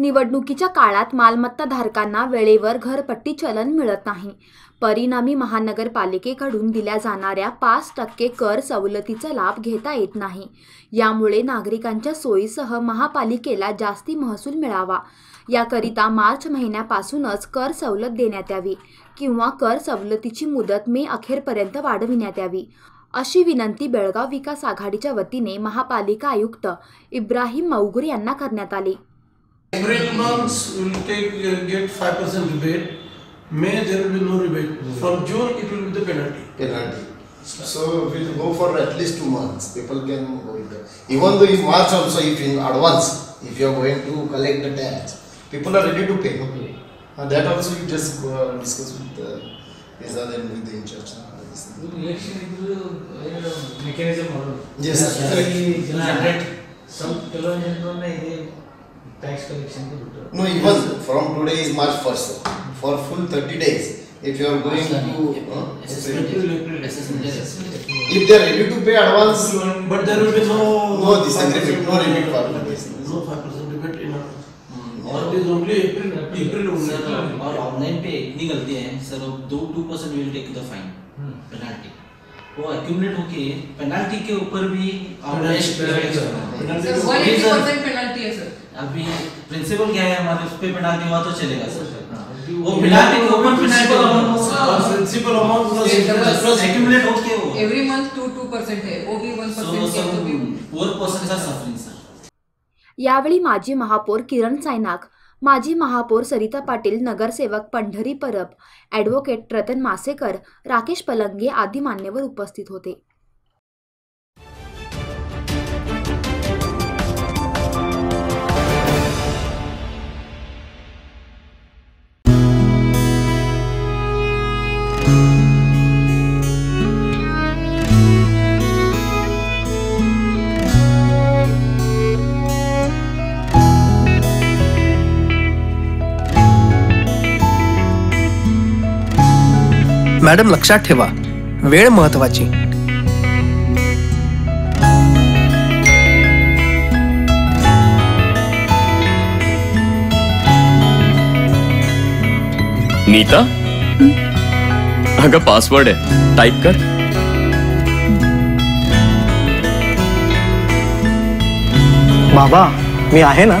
निवडणुकीच्या काळात मालमत्ता धारकांना वेळेवर घरपट्टी चलन मिळत नाही. परिणामी महानगरपालिकेकडून दिल्या जाणाऱ्या पाच टक्के कर सवलतीचा लाभ घेता येत नाही. यामुळे नागरिकांच्या सोयीसह महापालिकेला जास्ती महसूल मिळावा. याकरिता मार्च महिन्यापासूनच कर सवलत देण्यात यावी किंवा कर सवलतीची मुदत मे अखेरपर्यंत वाढविण्यात यावी. अशी विनंती बेळगाव विकास आघाडीच्या वतीने महापालिका आयुक्त इब्राहिम मौगुर यांना करण्यात आली. April months will take uh, get five percent rebate. May there will be no rebate. From June it will be the penalty. penalty. So we'll go for at least two months. People can go with that. Even though in March also, if in advance, if you are going to collect the tax, people are ready to pay. And that also you just go and discuss with the Pizza and with the in church. Election ಇದು mechanism ಮಾಡೋದು Yes, correct. ಜನ hundred some ಕೆಲವೊಂದು ಜನರನ್ನ ಇದೆ collection No, it was from today is March 1st. For full 30 days, if you are going to... Huh? If they are ready to pay advance... But there will be no... No this agreement, no rebate for this. No 5% rebate in और this April. April April और online पे इतनी गलती है sir दो two percent will take the fine penalty वो accumulate होके penalty के ऊपर भी. Sir, sir. पेनल्टी है सर अभी प्रिंसिपल क्या है हमारे उस पे पेनाल्टी हुआ तो चलेगा सर वो वो पेनाल्टी के ऊपर penalty Or principal amount plus accumulate होके वो। Every month two two percent है वो भी वन सो परसेंट सम तो भी। Poor person are suffering sir यावेळी माजी महापौर किरण सायनाक माजी महापौर सरिता पाटील नगरसेवक पंढरी परब ॲडव्होकेट रतन मासेकर राकेश पलंगे आदी मान्यवर उपस्थित होते. मॅडम लक्षात ठेवा. वेळ महत्वाची. नीता? अगं पासवर्ड आहे. टाईप कर. बाबा मी आहे ना?